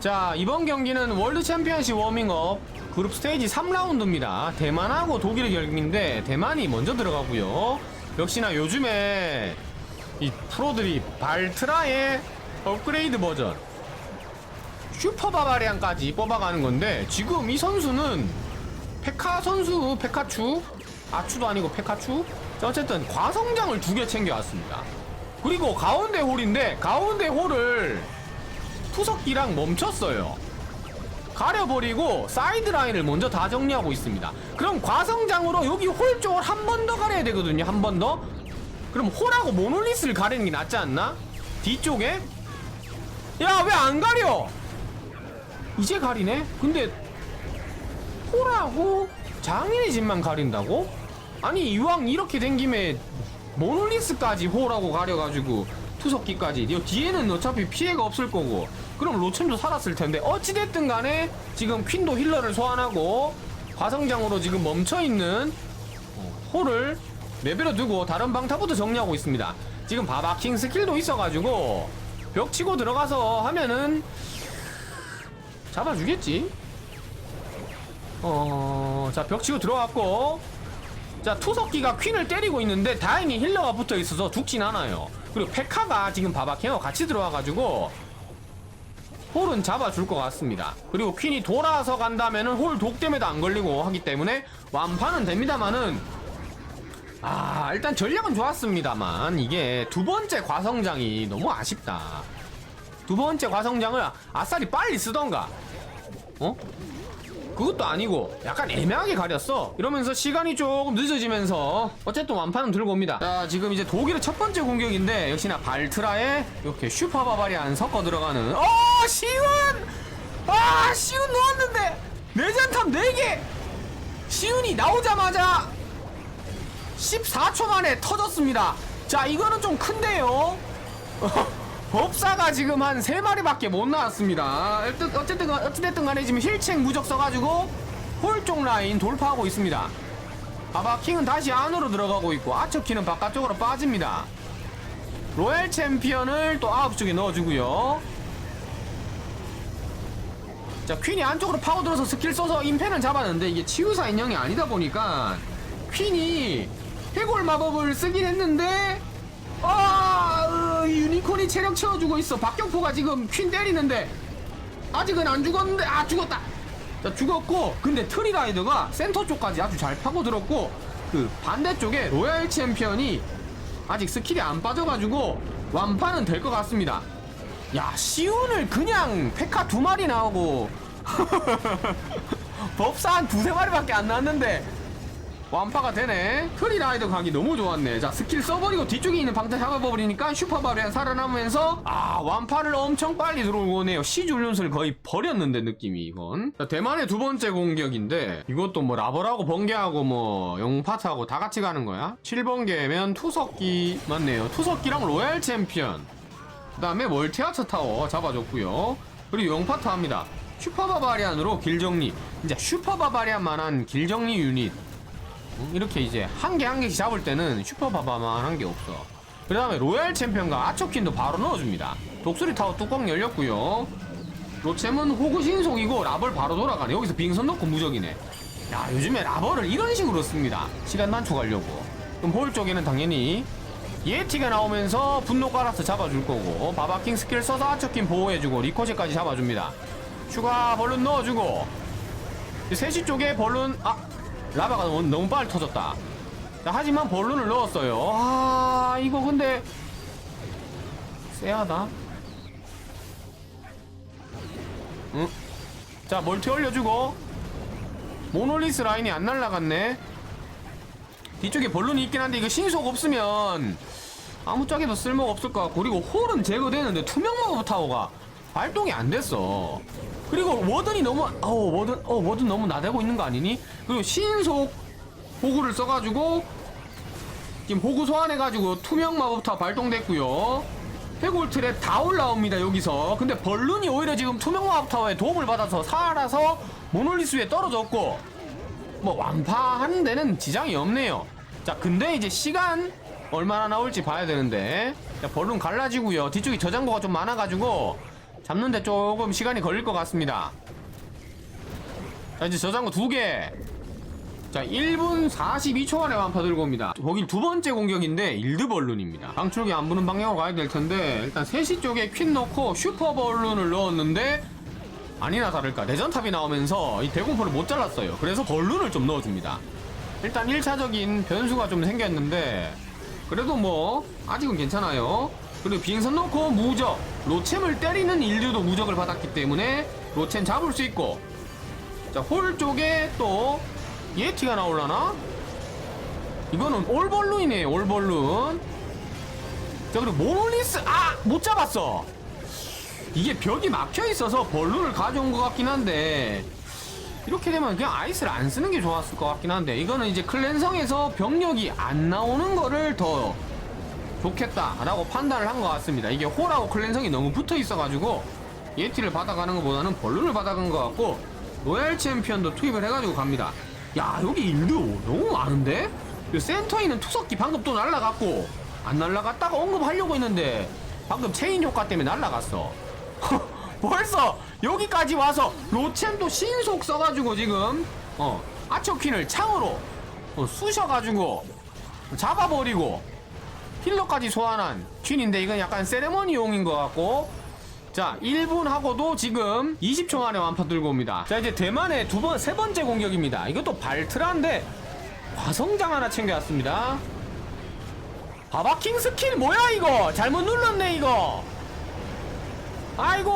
자 이번 경기는 월드 챔피언십 워밍업 그룹 스테이지 3라운드입니다. 대만하고 독일의 경기인데 대만이 먼저 들어가고요. 역시나 요즘에 이 프로들이 발트라의 업그레이드 버전 슈퍼 바바리안까지 뽑아가는 건데 지금 이 선수는 페카 선수 페카추 아추도 아니고 페카추 자, 어쨌든 과성장을 두 개 챙겨왔습니다. 그리고 가운데 홀인데 가운데 홀을 투석기랑 멈췄어요. 가려버리고 사이드 라인을 먼저 다 정리하고 있습니다. 그럼 과성장으로 여기 홀 쪽을 한 번 더 가려야 되거든요. 한 번 더. 그럼 홀하고 모놀리스를 가리는 게 낫지 않나? 뒤쪽에? 야, 왜 안 가려? 이제 가리네? 근데 홀하고 장인의 집만 가린다고? 아니, 이왕 이렇게 된 김에 모놀리스까지 홀하고 가려가지고 투석기까지. 이 뒤에는 어차피 피해가 없을 거고. 그럼 로챔도 살았을 텐데. 어찌됐든 간에 지금 퀸도 힐러를 소환하고 과성장으로 지금 멈춰있는 어, 홀을 내버려 두고 다른 방타부터 정리하고 있습니다. 지금 바바킹 스킬도 있어가지고 벽 치고 들어가서 하면은 잡아주겠지? 어... 자 벽 치고 들어갔고 자 투석기가 퀸을 때리고 있는데 다행히 힐러가 붙어 있어서 죽진 않아요. 그리고 페카가 지금 바바킹하고 같이 들어와가지고 홀은 잡아줄 것 같습니다. 그리고 퀸이 돌아서 간다면 은 홀 독댐에도 안 걸리고 하기 때문에 완파는 됩니다만은 아 일단 전략은 좋았습니다만 이게 두 번째 과성장이 너무 아쉽다. 두 번째 과성장을 아싸리 빨리 쓰던가. 어? 그것도 아니고 약간 애매하게 가렸어. 이러면서 시간이 조금 늦어지면서 어쨌든 완판은 들고 옵니다. 자 지금 이제 독일의 첫 번째 공격인데 역시나 발트라에 이렇게 슈퍼 바바리안 섞어 들어가는 어 시운! 아 시운 넣었는데 내전탑 4개! 시운이 나오자마자 14초 만에 터졌습니다. 자 이거는 좀 큰데요 법사가 지금 한 3마리밖에 못 나왔습니다. 어쨌- 어쨌든, 간- 어찌됐든 간에 지금 힐책 무적 써가지고 홀쪽 라인 돌파하고 있습니다. 바바킹은 다시 안으로 들어가고 있고 아처키는 바깥쪽으로 빠집니다. 로얄 챔피언을 또 아홉 쪽에 넣어주고요. 자 퀸이 안쪽으로 파고들어서 스킬 써서 임페는 잡았는데 이게 치유사 인형이 아니다 보니까 퀸이 해골 마법을 쓰긴 했는데 아, 으, 유니콘이 체력 채워주고 있어. 박경포가 지금 퀸 때리는데 아직은 안 죽었는데 아 죽었다. 자 죽었고 근데 트리라이더가 센터 쪽까지 아주 잘 파고들었고 그 반대쪽에 로얄 챔피언이 아직 스킬이 안 빠져가지고 완파는 될 것 같습니다. 야 시운을 그냥 페카 두 마리 나오고 법사 한 두세 마리밖에 안 나왔는데 완파가 되네. 트리라이더 각이 너무 좋았네. 자 스킬 써버리고 뒤쪽에 있는 방타 잡아버리니까 슈퍼바리안 살아남으면서 아 완파를 엄청 빨리 들어오네요. 시줄륜스를 거의 버렸는데 느낌이 이건. 자, 대만의 두 번째 공격인데 이것도 뭐 라버라고 번개하고 뭐 영파트하고 다 같이 가는 거야? 7번개면 투석기 맞네요. 투석기랑 로얄 챔피언. 그 다음에 멀티아처 타워 잡아줬고요. 그리고 영파트 합니다. 슈퍼바바리안으로 길정리. 이제 슈퍼바바리안만한 길정리 유닛 음, 이렇게 이제 한 개 한 개씩 잡을 때는 슈퍼바바만 한 게 없어. 그 다음에 로얄 챔피언과 아초킨도 바로 넣어줍니다. 독수리 타워 뚜껑 열렸고요. 로챔은 호구 신속이고 라벌 바로 돌아가네. 여기서 빙선 넣고 무적이네. 야 요즘에 라벌을 이런 식으로 씁니다. 시간 단축하려고. 그럼 홀 쪽에는 당연히 예티가 나오면서 분노 깔아서 잡아줄 거고 바바킹 스킬 써서 아초킨 보호해주고 리코시까지 잡아줍니다. 추가 벌룬 넣어주고 3시 쪽에 벌룬 아 라바가 너무, 너무 빨리 터졌다. 자, 하지만 벌룬을 넣었어요. 아 이거 근데 쎄하다. 응? 자 멀티 올려주고 모놀리스 라인이 안 날라갔네. 뒤쪽에 벌룬이 있긴 한데 이거 신속 없으면 아무짝에도 쓸모가 없을 것 같고 그리고 홀은 제거되는데 투명 마법 타워가 발동이 안 됐어 그리고 워든이 너무 어 워든 어 워든 너무 나대고 있는 거 아니니? 그리고 신속 호구를 써가지고 지금 호구 소환해가지고 투명 마법타 발동됐고요. 해골 트랩 다 올라옵니다 여기서. 근데 벌룬이 오히려 지금 투명 마법타워에 도움을 받아서 살아서 모놀리스 위에 떨어졌고 뭐 완파하는 데는 지장이 없네요. 자 근데 이제 시간 얼마나 나올지 봐야 되는데. 자 벌룬 갈라지고요. 뒤쪽이 저장고가 좀 많아가지고 잡는데 조금 시간이 걸릴 것 같습니다. 자, 이제 저장고 두 개. 자, 1분 42초 만에 완파 들고 옵니다. 거긴 두 번째 공격인데, 일드벌룬입니다. 방출기 안 부는 방향으로 가야 될 텐데, 일단 3시 쪽에 퀸 넣고 슈퍼벌룬을 넣었는데, 아니나 다를까, 내전탑이 나오면서 이 대공포를 못 잘랐어요. 그래서 벌룬을 좀 넣어줍니다. 일단 1차적인 변수가 좀 생겼는데, 그래도 뭐, 아직은 괜찮아요. 그리고 비행선 넣고 무적, 로챔을 때리는 인류도 무적을 받았기 때문에, 로챔 잡을 수 있고, 자, 홀 쪽에 또 예티가 나올라나? 이거는 올벌룬이네, 올벌룬. 자, 그리고 모놀리스, 아! 못 잡았어! 이게 벽이 막혀 있어서 벌룬을 가져온 것 같긴 한데, 이렇게 되면 그냥 아이스를 안 쓰는 게 좋았을 것 같긴 한데, 이거는 이제 클랜성에서 병력이 안 나오는 거를 더 좋겠다라고 판단을 한 것 같습니다. 이게 홀하고 클랜성이 너무 붙어 있어가지고, 예티를 받아가는 것보다는 벌룬을 받아간 것 같고, 로얄 챔피언도 투입을 해가지고 갑니다. 야, 여기 일드 너무 많은데? 이 센터에 있는 투석기 방금 또 날라갔고, 안 날라갔다가 언급하려고 했는데, 방금 체인 효과 때문에 날라갔어. 벌써 여기까지 와서 로챔도 신속 써가지고 지금, 어, 아처퀸을 창으로 어, 쑤셔가지고 잡아버리고, 힐러까지 소환한 퀸인데 이건 약간 세레머니용인 것 같고, 자, 1분 하고도 지금 20초 만에 완파 들고 옵니다. 자, 이제 대만의 두 번, 세 번째 공격입니다. 이것도 발트라인데, 과성장 하나 챙겨왔습니다. 바바킹 스킬 뭐야, 이거? 잘못 눌렀네, 이거. 아이고,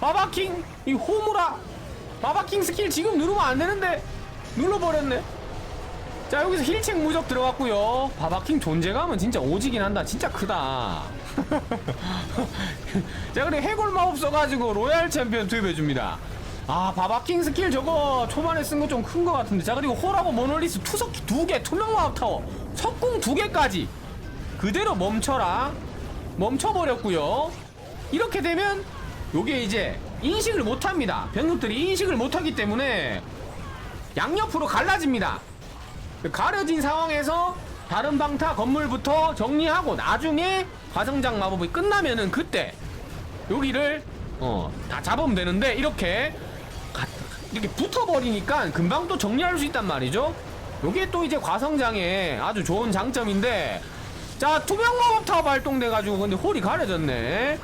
바바킹, 이 호무라. 바바킹 스킬 지금 누르면 안 되는데, 눌러버렸네. 자, 여기서 힐책 무적 들어갔고요. 바바킹 존재감은 진짜 오지긴 한다. 진짜 크다. 자, 그리고 해골 마법 써가지고 로얄 챔피언 투입해줍니다. 아, 바바킹 스킬 저거 초반에 쓴 거 좀 큰 거 같은데. 자, 그리고 홀하고 모놀리스 투석기 두 개, 투명 마법 타워, 석궁 두 개까지. 그대로 멈춰라. 멈춰버렸고요. 이렇게 되면 요게 이제 인식을 못합니다. 병력들이 인식을 못하기 때문에 양옆으로 갈라집니다. 가려진 상황에서 다른 방타 건물부터 정리하고 나중에 과성장 마법이 끝나면은 그때 여기를 어 다 잡으면 되는데 이렇게 가- 이렇게 붙어버리니까 금방 또 정리할 수 있단 말이죠. 요게 또 이제 과성장의 아주 좋은 장점인데 자 투명 마법 타워 발동돼가지고 근데 홀이 가려졌네.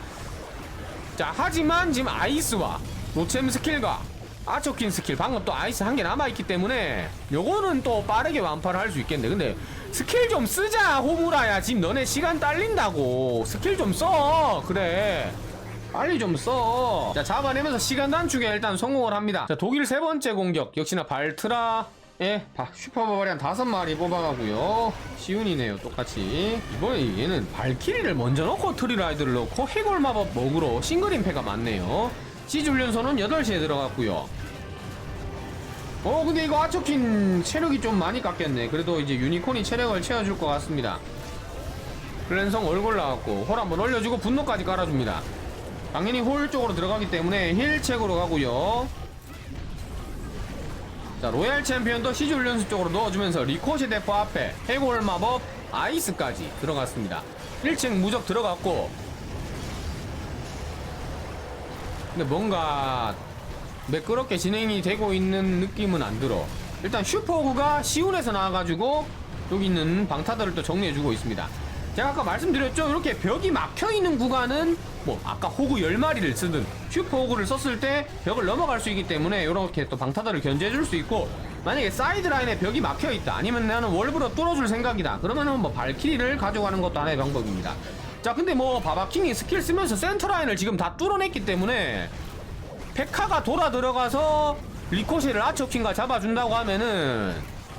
자 하지만 지금 아이스와 노챔 스킬과 아초킨 스킬. 방금 또 아이스 한 개 남아있기 때문에 요거는 또 빠르게 완파를 할 수 있겠네. 근데 스킬 좀 쓰자 호무라야. 지금 너네 시간 딸린다고. 스킬 좀 써. 그래. 빨리 좀 써 자 잡아내면서 시간 단축에 일단 성공을 합니다. 자 독일 세 번째 공격. 역시나 발트라. 예, 바, 슈퍼바바리안 다섯 마리 뽑아가고요. 시운이네요, 똑같이. 이번에 얘는 발키리를 먼저 넣고 트리라이드를 넣고 해골 마법 먹으로 싱글 임패가 많네요. 시즈 훈련소는 8시에 들어갔고요. 어, 근데 이거 아초킨 체력이 좀 많이 깎였네. 그래도 이제 유니콘이 체력을 채워줄 것 같습니다. 클랜성 얼굴 나왔고, 홀 한번 올려주고 분노까지 깔아줍니다. 당연히 홀 쪽으로 들어가기 때문에 힐책으로 가고요. 자 로얄 챔피언도 시즈 훈련소 쪽으로 넣어주면서 리코시 대포 앞에 해골 마법 아이스까지 들어갔습니다 1층 무적 들어갔고 근데 뭔가 매끄럽게 진행이 되고 있는 느낌은 안 들어. 일단 슈퍼호구가 시운에서 나와가지고 여기 있는 방타들을 또 정리해주고 있습니다. 제가 아까 말씀드렸죠? 이렇게 벽이 막혀있는 구간은 뭐 아까 호구 10마리를 쓰든 슈퍼호구를 썼을 때 벽을 넘어갈 수 있기 때문에 이렇게 또 방타들을 견제해줄 수 있고 만약에 사이드라인에 벽이 막혀있다. 아니면 나는 월브로 뚫어줄 생각이다. 그러면은 뭐 발키리를 가져가는 것도 하나의 방법입니다 자 근데 뭐 바바킹이 스킬 쓰면서 센터라인을 지금 다 뚫어냈기 때문에 페카가 돌아 들어가서 리코시를 아초킹과 잡아준다고 하면은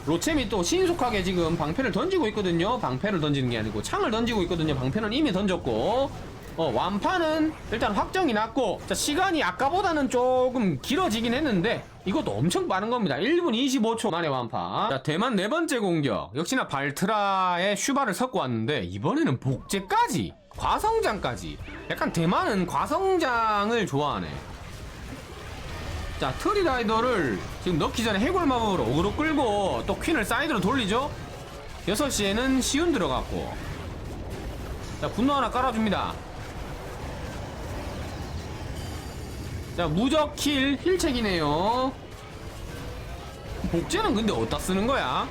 로챔이 또 신속하게 지금 방패를 던지고 있거든요. 방패를 던지는 게 아니고 창을 던지고 있거든요. 방패는 이미 던졌고. 어, 완파는 일단 확정이 났고, 자, 시간이 아까보다는 조금 길어지긴 했는데, 이것도 엄청 빠른 겁니다. 1분 25초 만에 완파. 자, 대만 네 번째 공격. 역시나 발트라의 슈바를 섞고 왔는데, 이번에는 복제까지, 과성장까지. 약간 대만은 과성장을 좋아하네. 자 트리라이더를 지금 넣기 전에 해골 마법으로 어그로 끌고 또 퀸을 사이드로 돌리죠 6시에는 시운 들어갔고 자 분노 하나 깔아줍니다 자 무적킬 힐책이네요 복제는 근데 어디다 쓰는 거야?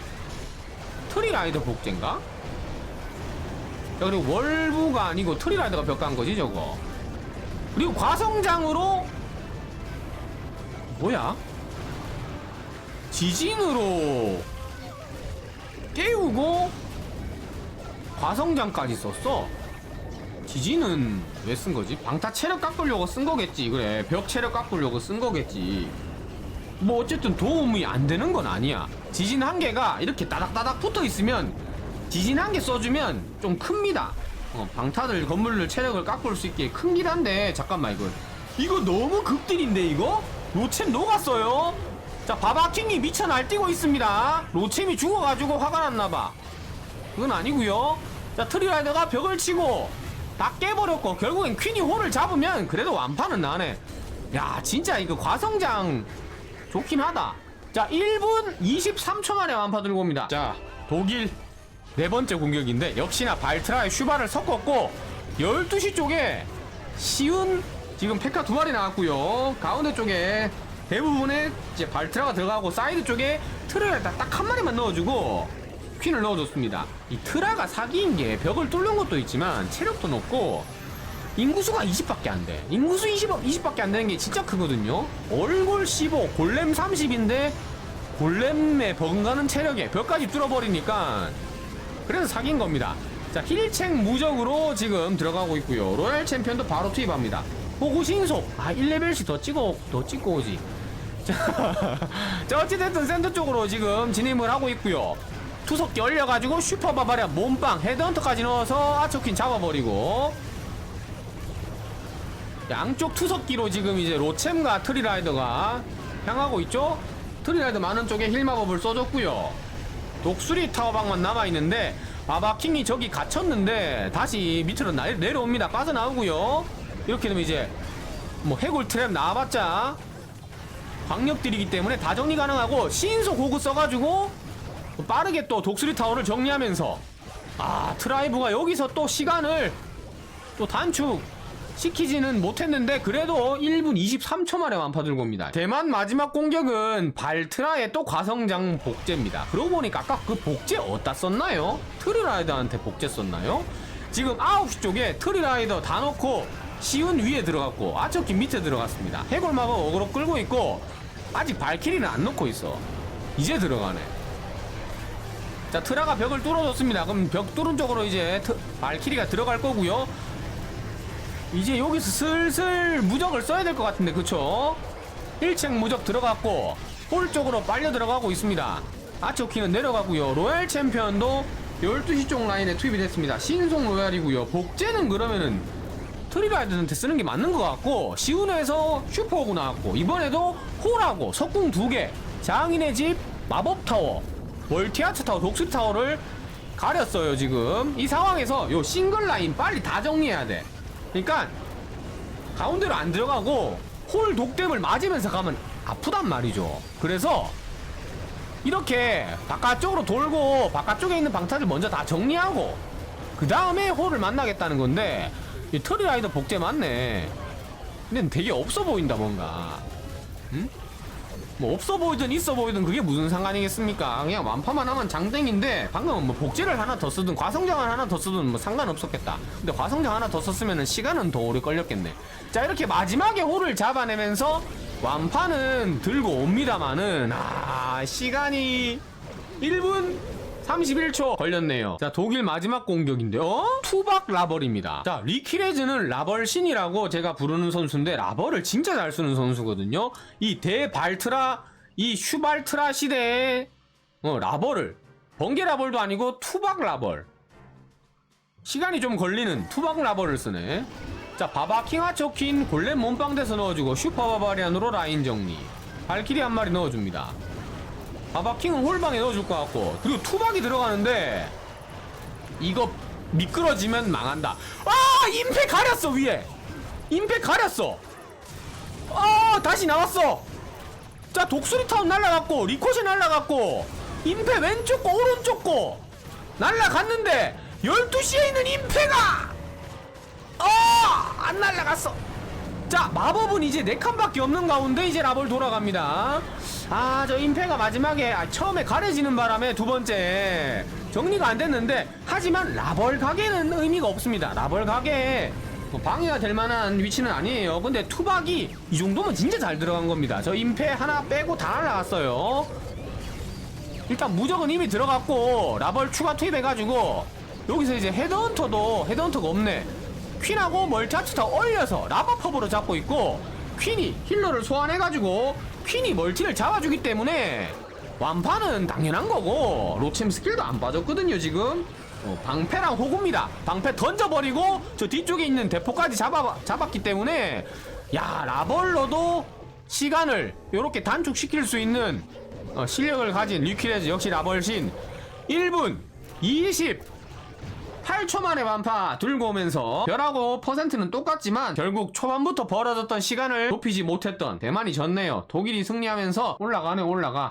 트리라이더 복제인가? 자 그리고 월부가 아니고 트리라이더가 벽 간 거지 저거 그리고 과성장으로 뭐야? 지진으로 깨우고 과성장까지 썼어 지진은 왜쓴 거지? 방타 체력 깎으려고 쓴 거겠지. 그래 벽 체력 깎으려고 쓴 거겠지. 뭐 어쨌든 도움이 안 되는 건 아니야. 지진 한 개가 이렇게 따닥따닥 붙어 있으면 지진 한 개 써주면 좀 큽니다. 어, 방타들 건물들 체력을 깎을 수 있게 큰긴 한데 잠깐만 이거. 이거 너무 극딜인데 이거? 로챔 녹았어요? 자 바바킹이 미쳐 날뛰고 있습니다. 로챔이 죽어가지고 화가 났나봐. 그건 아니고요. 자 트리라이더가 벽을 치고 다 깨버렸고 결국엔 퀸이 홀을 잡으면 그래도 완파는 나네. 야 진짜 이거 과성장 좋긴 하다. 자 1분 23초 만에 완파 들고 옵니다. 자 독일 네 번째 공격인데 역시나 발트라의 슈바를 섞었고 12시 쪽에 쉬운 지금 페카 두 마리 나왔고요. 가운데 쪽에 대부분의 이제 발트라가 들어가고 사이드 쪽에 트를 딱한 마리만 넣어주고 퀸을 넣어줬습니다 이 트라가 사기인 게 벽을 뚫는 것도 있지만 체력도 높고 인구수가 20밖에 안 돼. 인구수 20, 20밖에 안 되는 게 진짜 크거든요. 얼굴 15, 골렘 30인데 골렘에 버금가는 체력에 벽까지 뚫어버리니까 그래서 사기인 겁니다. 자, 힐책 무적으로 지금 들어가고 있고요. 로얄 챔피언도 바로 투입합니다. 호구 신속. 아, 1레벨씩 더 찍어, 더 찍고 오지. 자, 자, 어찌됐든 센터 쪽으로 지금 진입을 하고 있고요. 투석기 얼려가지고 슈퍼 바바리아 몸빵 헤드헌터까지 넣어서 아초킨 잡아버리고. 양쪽 투석기로 지금 이제 로챔과 트리라이더가 향하고 있죠? 트리라이더 많은 쪽에 힐마법을 써줬고요. 독수리 타워방만 남아있는데 바바킹이 저기 갇혔는데 다시 밑으로 나, 내려옵니다. 빠져나오고요. 이렇게 되면 이제 뭐 해골 트랩 나와봤자 광역들이기 때문에 다 정리 가능하고 신속 호구 써가지고 빠르게 또 독수리 타워를 정리하면서 아 트라이브가 여기서 또 시간을 또 단축 시키지는 못했는데 그래도 1분 23초 만에 완파 들고 옵니다. 대만 마지막 공격은 발트라의 또 과성장 복제입니다. 그러고 보니까 아까 그 복제 어디다 썼나요? 트리라이더한테 복제 썼나요? 지금 9시 쪽에 트리라이더 다 넣고 시운 위에 들어갔고 아처킨 밑에 들어갔습니다. 해골 마법 어그로 끌고 있고 아직 발키리는 안 넣고 있어. 이제 들어가네. 자 트라가 벽을 뚫어줬습니다. 그럼 벽 뚫은 쪽으로 이제 트, 발키리가 들어갈 거고요. 이제 여기서 슬슬 무적을 써야 될 것 같은데 그쵸? 1층 무적 들어갔고 홀 쪽으로 빨려 들어가고 있습니다 아초키는 내려가고요 로얄 챔피언도 12시 쪽 라인에 투입이 됐습니다 신속 로얄이고요 복제는 그러면은 트리라이드한테 쓰는 게 맞는 것 같고 시운에서 슈퍼오구 나왔고 이번에도 홀하고 석궁 두개 장인의 집 마법타워 멀티아트 타워 독수리 타워를 가렸어요 지금 이 상황에서 요 싱글 라인 빨리 다 정리해야 돼 그러니까 가운데로 안 들어가고 홀 독댐을 맞으면서 가면 아프단 말이죠. 그래서 이렇게 바깥쪽으로 돌고 바깥쪽에 있는 방타들 먼저 다 정리하고 그 다음에 홀을 만나겠다는 건데 이 트리라이더 복제 맞네. 근데 되게 없어 보인다 뭔가. 응? 뭐 없어 보이든 있어 보이든 그게 무슨 상관이겠습니까? 그냥 완파만 하면 장땡인데 방금은 뭐 복제를 하나 더 쓰든 과성장을 하나 더 쓰든 뭐 상관없었겠다. 근데 과성장 하나 더 썼으면 시간은 더 오래 걸렸겠네. 자 이렇게 마지막에 홀을 잡아내면서 완파는 들고 옵니다마는 아 시간이 1분 31초 걸렸네요. 자, 독일 마지막 공격인데요. 어? 투박 라벌입니다. 자, 리키레즈는 라벌 신이라고 제가 부르는 선수인데 라벌을 진짜 잘 쓰는 선수거든요. 이 대발트라, 이 슈발트라 시대에 어, 라벌을 번개 라벌도 아니고 투박 라벌. 시간이 좀 걸리는 투박 라벌을 쓰네. 자, 바바 킹 하초킨 골렘 몸빵돼서 넣어주고 슈퍼 바바리안으로 라인 정리. 발키리 한 마리 넣어줍니다. 바바킹은 홀방에 넣어줄 것 같고. 그리고 투박이 들어가는데 이거 미끄러지면 망한다. 아 임팩 가렸어 위에. 임팩 가렸어. 아 다시 나왔어. 자 독수리 타운 날라갔고 리코시 날라갔고 임팩 왼쪽 거 오른쪽 거 날라갔는데 12시에 있는 임팩아! 어안 날라갔어 자 마법은 이제 네 칸밖에 없는 가운데 이제 라벌 돌아갑니다. 아 저 임페가 마지막에 아, 처음에 가려지는 바람에 두 번째 정리가 안 됐는데 하지만 라벌 가게는 의미가 없습니다. 라벌 가게 뭐 방해가 될 만한 위치는 아니에요. 근데 투박이 이 정도면 진짜 잘 들어간 겁니다. 저 임페 하나 빼고 다 날라갔어요. 일단 무적은 이미 들어갔고 라벌 추가 투입해가지고 여기서 이제 헤드헌터도 헤드헌터가 없네 퀸하고 다 올려서 라바퍼브로 잡고 있고 퀸이 힐러를 소환해가지고 퀸이 멀티를 잡아주기 때문에 완파는 당연한 거고 로챔 스킬도 안 빠졌거든요 지금. 어, 방패랑 호구입니다. 방패 던져버리고 저 뒤쪽에 있는 대포까지 잡아, 잡았기 때문에 야 라벌러도 시간을 이렇게 단축시킬 수 있는 어, 실력을 가진 리퀴레즈 역시 라벌신. 1분 20 8초 만에 완파 들고 오면서 별하고 퍼센트는 똑같지만 결국 초반부터 벌어졌던 시간을 높이지 못했던 대만이 졌네요. 독일이 승리하면서 올라가네 올라가